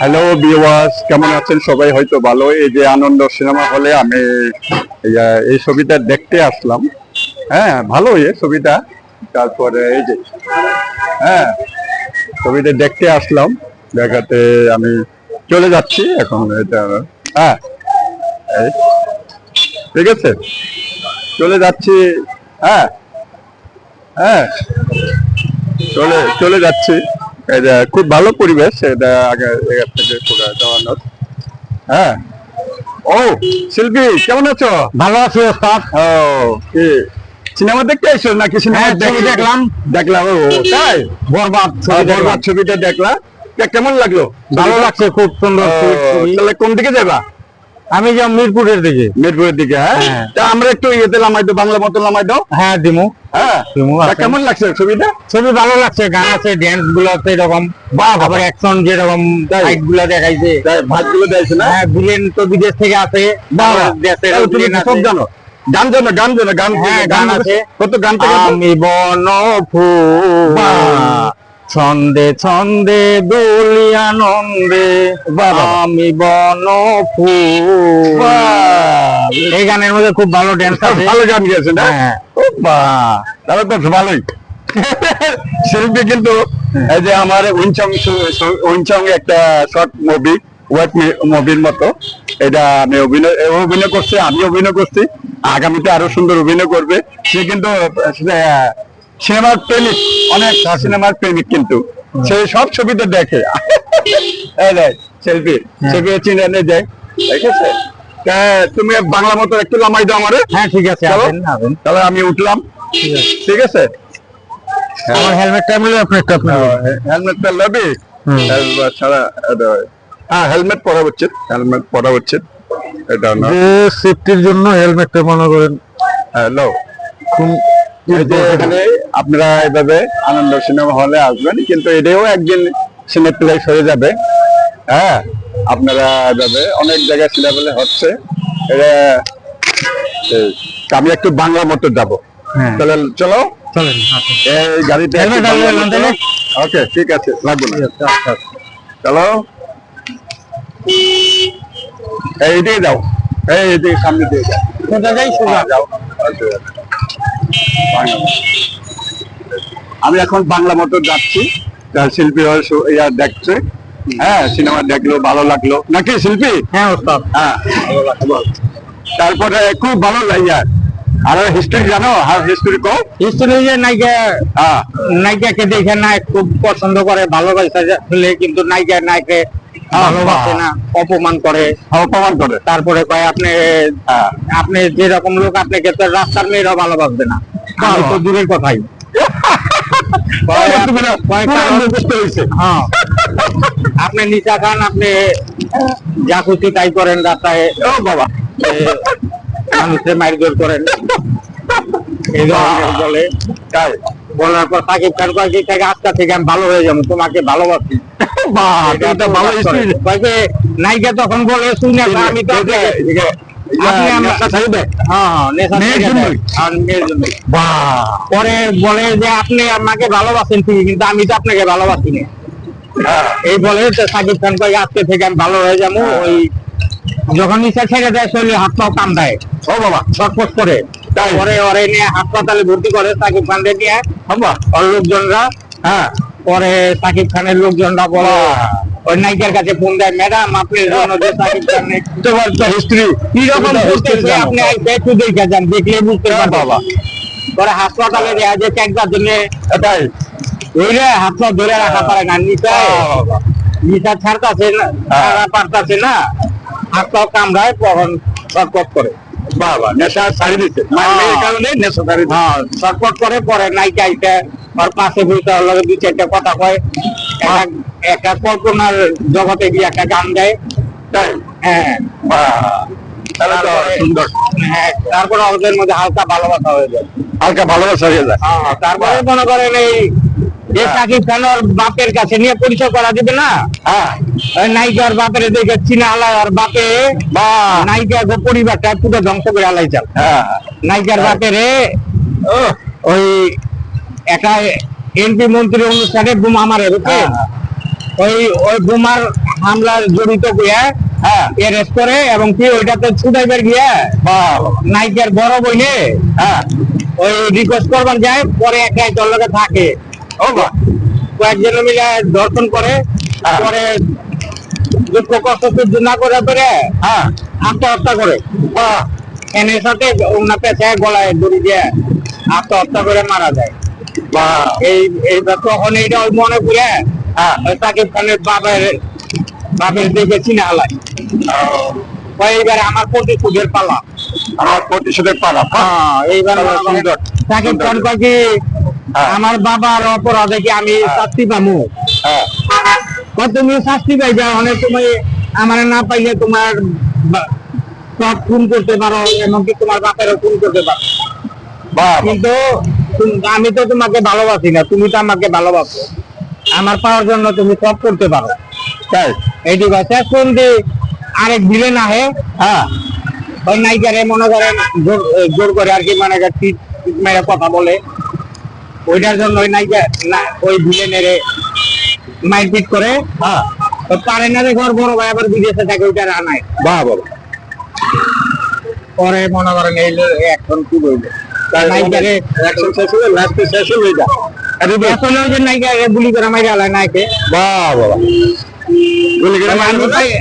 Hello বিওয়াস কেমন আছেন? সবাই হয়তো ভালো। এই যে আনন্দ সিনেমা হলে আমি এই, ছবিটা দেখতে আসলাম। হ্যাঁ ভালো এই ছবিটা। তারপরে এই যে হ্যাঁ ছবিটা দেখতে আসলাম। দেখাতে আমি চলে যাচ্ছি এখন এটা। হ্যাঁ ঠিক আছে। চলে যাচ্ছি। হ্যাঁ হ্যাঁ চলে চলে যাচ্ছি। এটা খুব ভালো পরিবেশ এটা আগে থেকে ঘুরে হ্যাঁ। ও শিল্পী কেমন আছো? ভালো আছো ওস্তাদ। ও কি সিনেমা দেখতে আইছো নাকি সিনেমা হ্যাঁ, দেখলাম। দেখলাম ও তাই? বরবাদ দেখলাম। বরবাদ ছবিটা দেখলা। কেমন লাগল? ভালো লাগছে খুব সুন্দর তাহলে কোন দিকে যাবা? আমি যাব মিরপুরের দিকে। মিরপুরের দিকে হ্যাঁ? হ্যাঁ। তা আমরা একটু ইয়েতে নামাই দাও বাংলা মতো নামাই দাও হ্যাঁ দিমু। হ্যাঁ? দিমু কেমন লাগছে ছবিটা? ছবি ভালো লাগছে গান আছে ড্যান্সগুলো আছে এরকম। বাহ। আবার অ্যাকশন যেরকম ফাইটগুলো দেখাইছে। তাই ভাতগুলো দিয়েছে না? হ্যাঁ ভিলেন তো বিদেশ থেকে। দেশের তুমি সব জানো? গান জানো গান জানো গান হ্যাঁ, গান আছে। কত গান থেকে? আমি বন ফুল। ছন্দে ছন্দে দুলি আনন্দে। আমি বন ফুল এই গানের মধ্যে খুব ভালো ড্যান্স আছে। ভালো গান গেছে না? হ্যাঁ। তাহলে তো ভালোই। শিল্পী কিন্তু এই যে আমার উইনচং উইনচং একটা শর্ট মুভি ওয়েট মুভির মতো। এটা আমি অভিনয় অভিনয় করছে আমি অভিনয় করছি। আগামীতে আরও সুন্দর অভিনয় করবে। সে কিন্তু সিনেমার প্রেমিক অনেক সিনেমার প্রেমিক কিন্তু। সে সব ছবিতে দেখে। শিল্পী ছবি চিনে যায় আছে তুমি বাংলা মতো একটু লামাই দাও আমারে। হ্যাঁ ঠিক আছে তাহলে আমি উঠলাম। ঠিক আছে। আমার হেলমেটটা মিলে আপনি একটু আপনি হেলমেটটা নেবি হেলমেট ছাড়া হ্যাঁ। হেলমেট পরা উচিত। হেলমেট পরা উচিত। এটা না। সেফটির জন্য হেলমেটটা মনে করেন হ্যালো এখানে আপনারা এভাবে আনন্দ সিনেমা হলে আসবেন কিন্তু এটাও একদিন সিনেপ্লেক্স হয়ে যাবে। হ্যাঁ আপনারা এভাবে অনেক জায়গায় সিনেমালে হচ্ছে। এটা আমি একটু বাংলা মতো যাব। হ্যাঁ। তাহলে চলো। চলেন এই গাড়িতে? ওকে ঠিক আছে লাগবে না। আচ্ছা, আচ্ছা। চলো। এই দিকে যাও। এই দিকে সামনে দিয়ে যাও। কোথায় যাই সোজা? হ্যাঁ, যাও। আচ্ছা, আচ্ছা। আমি এখন বাংলা মতো যাচ্ছি। শিল্পী ইয়া দেখছে। হ্যাঁ সিনেমা দেখল ভালো লাগল। নাকি শিল্পী? হ্যাঁ ওস্তাদ। হ্যাঁ তারপরে খুব ভালো লাগে। আর হিস্ট্রি জানো? আর হিস্ট্রি কো হিস্টোরি যে নায়িকা হ্যাঁ। নায়িকাকে দেখে নায়ক খুব পছন্দ করে ভালোবাসা কিন্তু নায়িকা নায়কে ভালোবাসে না অপমান করে। অপমান করে। তারপরে কয় আপনি আপনি যেরকম লোক আপনাকে তো রাস্তার মেয়েরাও ভালোবাসবে না। আমি তো দূরের কথাই। কয় আপ- তুমি না, কয় পুরো কারণ- মুখস্থ হয়েছে। আপনি নিচা খান আপনি যা খুশি তাই করেন রাস্তায়। ও বাবা। এ, মারধর করেন। এই ধরনের বলে। বলার পর সাকিব খান কয় কি থেকে আজকা থেকে আমি ভালো হয়ে যাব তোমাকে ভালোবাসি। এটা ভালো তখন বলে শুনে আমি তো হ্যাঁ হ্যাঁ? দেয়। পরে বলে যে আপনি আমাকে ভালোবাসেন ঠিকই কিন্তু আমি তো আপনাকে ভালোবাসি না হ্যাঁ। এই বলে সাকিব খান কয় আজকে থেকে আমি ভালো হয়ে যাব। ওই যখন নিচে ছেড়ে দেয় শরীরে হাত পাও কাম দেয় ও বাবা। ছটফট করে। তাই? পরে ওরে নিয়ে হাসপাতালে ভর্তি করে সাকিব খানকে নিয়ে। বাবা ওর লোকজনরা। হ্যাঁ। পরে সাকিব খানের লোকজনরা বলে ওই নায়িকার কাছে ফোন দেয় ম্যাডাম আপনি সাকিব খানের তোমার তো হিস্ট্রি। কি রকম বুঝতেছে আপনি একটু দেখে যান দেখলে বুঝতে বাবা। পরে হাসপাতালে দেয়া যে একবার জন্য এটাই। ওইরে হাত পা ধরে রাখা পারে না নিচা। ছাড়তাছে না ছাড়া পারতাছে না। হাত পা কামড়ায় তখন করে। বাবা নেশা ছাড়ি মানে হ্যাঁ। মেয়ের কারণে নেশা ছাড়ি হ্যাঁ করে পরে নাইকা আইতে ওর পাশে বসে ওর লগে দুই চারটা কথা কয়। একটা- কল্পনার জগতে গিয়ে একটা গান দেয় হ্যাঁ। তারপরে- হ্যাঁ তারপরে ওদের মধ্যে হালকা ভালোবাসা হয়ে যায়। হালকা ভালোবাসা হয়ে যায়। হ্যাঁ, তারপরে মনে করেন এই যে সাকিব খান ওর বাপের কাছে নিয়ে পরিচয় করা দিবে না? হ্যাঁ। ওই নায়িকার বাপের দেখে চিনা আলাই আর বাপে বা। নায়িকার গো পরিবারটা পুরো ধ্বংস করে আলাই চাল। হ্যাঁ। নায়িকার বাপের ও। ওই একটা এমপি মন্ত্রী অনুষ্ঠানে বোমা মারে বুঝছেন? হ্যাঁ। ওই ওই বোমার হামলার জড়িত গিয়া হ্যাঁ করে এবং কি ওইটাতে ছুটাইবার গিয়া নাইকের বড় হ্যাঁ ওই রিকোয়েস্ট করবার যায় পরে একাই তোর লগে থাকে। কয়েকজন মিলে দর্শন করে হ্যাঁ। পরে দুঃখ কষ্ট সহ্য না করে পেরে হ্যাঁ আত্মহত্যা করে। এনের সাথে পেঁচায় গলায় দড়ি দিয়ে আত্মহত্যা করে মারা যায়। এই তখন ওই মনে করে হ্যাঁ সাকিব খানের বাবার বাপের দিকে চিনে হালাই। এইবার আমার প্রতিশোধের পালা। আমার প্রতিশোধের পালা হ্যাঁ, এইবার সাকিব। খান হ্যাঁ। আমার বাবার অপরাধে কি আমি শাস্তি পামু? হ্যাঁ। তুমি শাস্তি পাইবে অনেক সময় আমার না পাইলে তোমার খুন করতে পারো এমনকি তোমার বাপেরও খুন করতে পারো। কিন্তু তুম- আমি তো তোমাকে ভালোবাসি না তুমি তো আমাকে ভালোবাসো। আমার পাওয়ার জন্য তুমি সব করতে পারো। এইটুকু আছে শুন দি আরেক ভিলেন আহে হ্যাঁ। ওই নায়িকারে মনে করেন জোর- করে আর কি মানে টিট মেরে কথা বলে। ওইটার জন্য ওই নায়িকা না ওই ভিলেনের মারপিট করে। হ্যাঁ। পারে না ওর বড় ভাই আবার বিদেশে থাকে ওইটা রানায়। বাহ বাবা পরে মনে করেন এই এখন কি বলবে?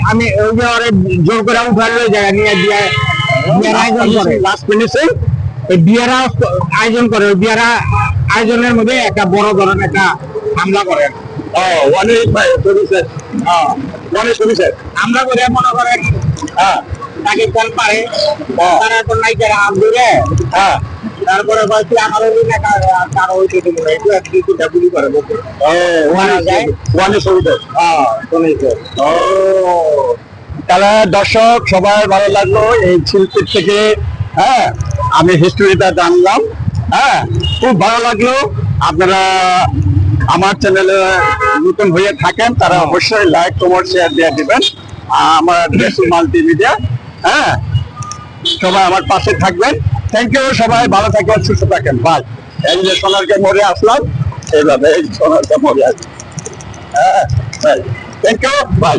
আমি ওই যে ওরে জোর করে উঠার নিয়ে দিয়ে বিয়ার আয়োজন করে বিয়ার আয়োজনের মধ্যে একটা বড় ধরনের একটা হামলা করে। হামলা করে মনে করেন হ্যাঁ। তাকে পারে হ্যাঁ। তারা তো নাই যারা হাম ধরে হ্যাঁ। তারপরে বলছি আমার ওই না কারও ওই একটু এক দুই তিনটা গুলি করে বলছে। ওয়ান ওয়ান হ্যাঁ ও। তাহলে দর্শক সবাই ভালো লাগল এই শিল্পীর থেকে। হ্যাঁ আমি হিস্টোরিটা জানলাম। হ্যাঁ খুব ভালো লাগল। আপনারা আমার চ্যানেলে নতুন হয়ে থাকেন তারা অবশ্যই লাইক কমেন্ট শেয়ার দিয়ে দিবেন। আমার মাল্টিমিডিয়া হ্যাঁ সবাই আমার পাশে থাকবেন। থ্যাংক ইউ সবাই, ভালো থাকেন, সুস্থ থাকেন। ভাই, এই যে সোনারকে মরে আসলাম, এইভাবে এই সোনারকে মরে আসলাম। হ্যাঁ থ্যাংক ইউ বাই